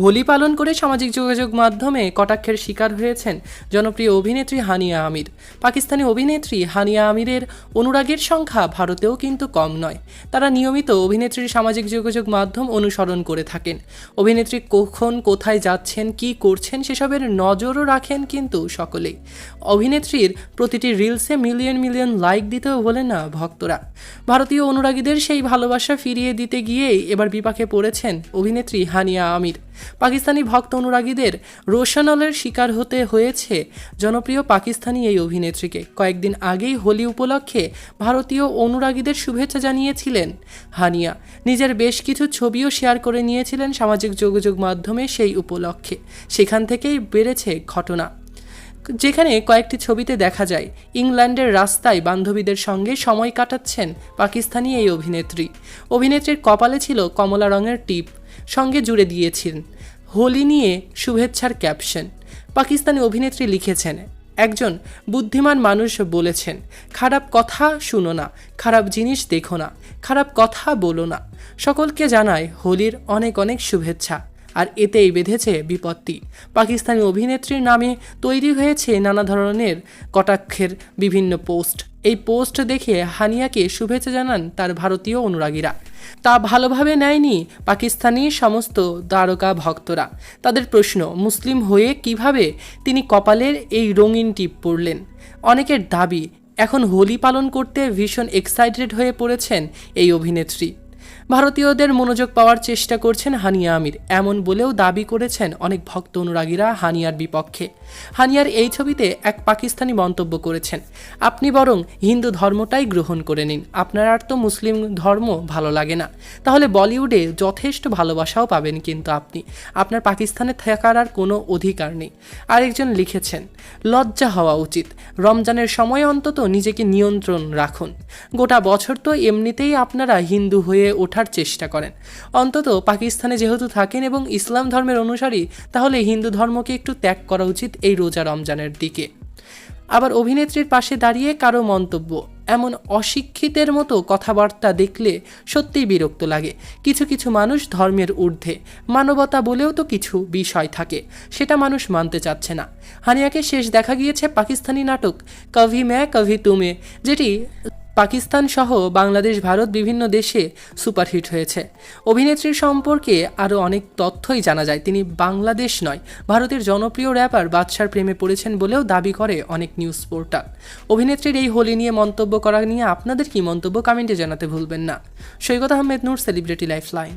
হোলি পালন করে সামাজিক যোগাযোগ মাধ্যমে কটাক্ষের শিকার হয়েছেন জনপ্রিয় অভিনেত্রী হানিয়া আমির। পাকিস্তানি অভিনেত্রী হানিয়া আমিরের অনুরাগের সংখ্যা ভারতেও কিন্তু কম নয়। তারা নিয়মিত অভিনেত্রীর সামাজিক যোগাযোগ মাধ্যম অনুসরণ করে থাকেন। অভিনেত্রী কখন কোথায় যাচ্ছেন, কি করছেন সেসবের নজরও রাখেন কিন্তু সকলেই। অভিনেত্রীর প্রতিটি রিলসে মিলিয়ন মিলিয়ন লাইক দিতেও বলেন না ভক্তরা। ভারতীয় অনুরাগীদের সেই ভালোবাসা ফিরিয়ে দিতে গিয়েই এবার বিপাকে পড়েছেন অভিনেত্রী হানিয়া আমির। পাকিস্তানি ভক্ত অনুরাগীদের রোশনলের শিকার হতে হয়েছে জনপ্রিয় পাকিস্তানি এই অভিনেত্রীকে। কয়েকদিন আগেই হোলি উপলক্ষে ভারতীয় অনুরাগীদের শুভেচ্ছা জানিয়েছিলেন হানিয়া। নিজের বেশ কিছু ছবিও শেয়ার করে নিয়েছিলেন সামাজিক যোগাযোগ মাধ্যমে সেই উপলক্ষে। সেখান থেকেই বেড়েছে ঘটনা। যেখানে কয়েকটি ছবিতে দেখা যায়, ইংল্যান্ডের রাস্তায় বান্ধবীদের সঙ্গে সময় কাটাচ্ছেন পাকিস্তানি এই অভিনেত্রী। অভিনেত্রীর কপালে ছিল কমলা রঙের টিপ, সঙ্গে জুড়ে দিয়েছেন হোলি নিয়ে শুভেচ্ছার ক্যাপশন। পাকিস্তানি অভিনেত্রী লিখেছেন, একজন বুদ্ধিমান মানুষ বলেছেন, খারাপ কথা শুনো না, খারাপ জিনিস দেখো না, খারাপ কথা বলো না। সকলকে জানায় হোলির অনেক অনেক শুভেচ্ছা। আর এতেই বেঁধেছে বিপত্তি। পাকিস্তানি অভিনেত্রীর নামে তৈরি হয়েছে নানা ধরনের কটাক্ষের বিভিন্ন পোস্ট। এই পোস্ট দেখে হানিয়াকে শুভেচ্ছা জানান তার ভারতীয় অনুরাগীরা। তা ভালোভাবে নেয়নি পাকিস্তানি সমস্ত দ্বারকা ভক্তরা। তাদের প্রশ্ন, মুসলিম হয়ে কীভাবে তিনি কপালের এই রঙিন টিপ পরলেন? অনেকের দাবি, এখন হোলি পালন করতে ভীষণ এক্সাইটেড হয়ে পড়েছেন এই অভিনেত্রী। ভারতীয়দের মনোযোগ পাওয়ার চেষ্টা করছেন হানিয়া আমির। এমন বলেও দাবি করেছেন অনেক ভক্ত অনুরাগীরা হানিয়ার বিপক্ষে। হানিয়ার এই ছবিতে এক পাকিস্তানি মন্তব্য করেছেন, আপনি বরং হিন্দু ধর্মটাই গ্রহণ করে নিন। আপনার আর তো মুসলিম ধর্ম ভালো লাগে না। তাহলে বলিউডে যথেষ্ট ভালোবাসাও পাবেন কিন্তু আপনি। আপনার পাকিস্তানে থাকার আর কোনো অধিকার নেই। আরেকজন লিখেছেন, লজ্জা হওয়া উচিত। রমজানের সময় অন্তত নিজেকে নিয়ন্ত্রণ রাখুন। গোটা বছর তো এমনিতেই আপনারা হিন্দু হয়ে ওঠার চেষ্টা করেন। অন্তত পাকিস্তানে যেহেতু থাকেন এবং ইসলাম ধর্মের অনুসারী, তাহলে হিন্দু ধর্মকে একটু ত্যাগ করা উচিত এই রোজা রমজানের দিকে। আবার অভিনেত্রীর পাশে দাঁড়িয়ে কারও মন্তব্য, এমন অশিক্ষিতের মতো কথাবার্তা দেখলে সত্যিই বিরক্ত লাগে। কিছু কিছু মানুষ ধর্মের ঊর্ধ্বে, মানবতা বলেও তো কিছু বিষয় থাকে, সেটা মানুষ মানতে চাচ্ছে না। হানিয়াকে শেষ দেখা গিয়েছে পাকিস্তানি নাটক কভি ম্যা কভি তুমে, যেটি পাকিস্তান সহ বাংলাদেশ, ভারত বিভিন্ন দেশে সুপারহিট হয়েছে। অভিনেত্রীর সম্পর্কে আরও অনেক তথ্যই জানা যায়। তিনি বাংলাদেশ নয়, ভারতের জনপ্রিয় র্যাপার বাদশার প্রেমে পড়েছেন বলেও দাবি করে অনেক নিউজ পোর্টাল অভিনেত্রীর এই হোলি নিয়ে মন্তব্য করা নিয়ে আপনাদের কি মন্তব্য, কমেন্টে জানাতে ভুলবেন না। Saikat Ahmed, Noor celebrity life line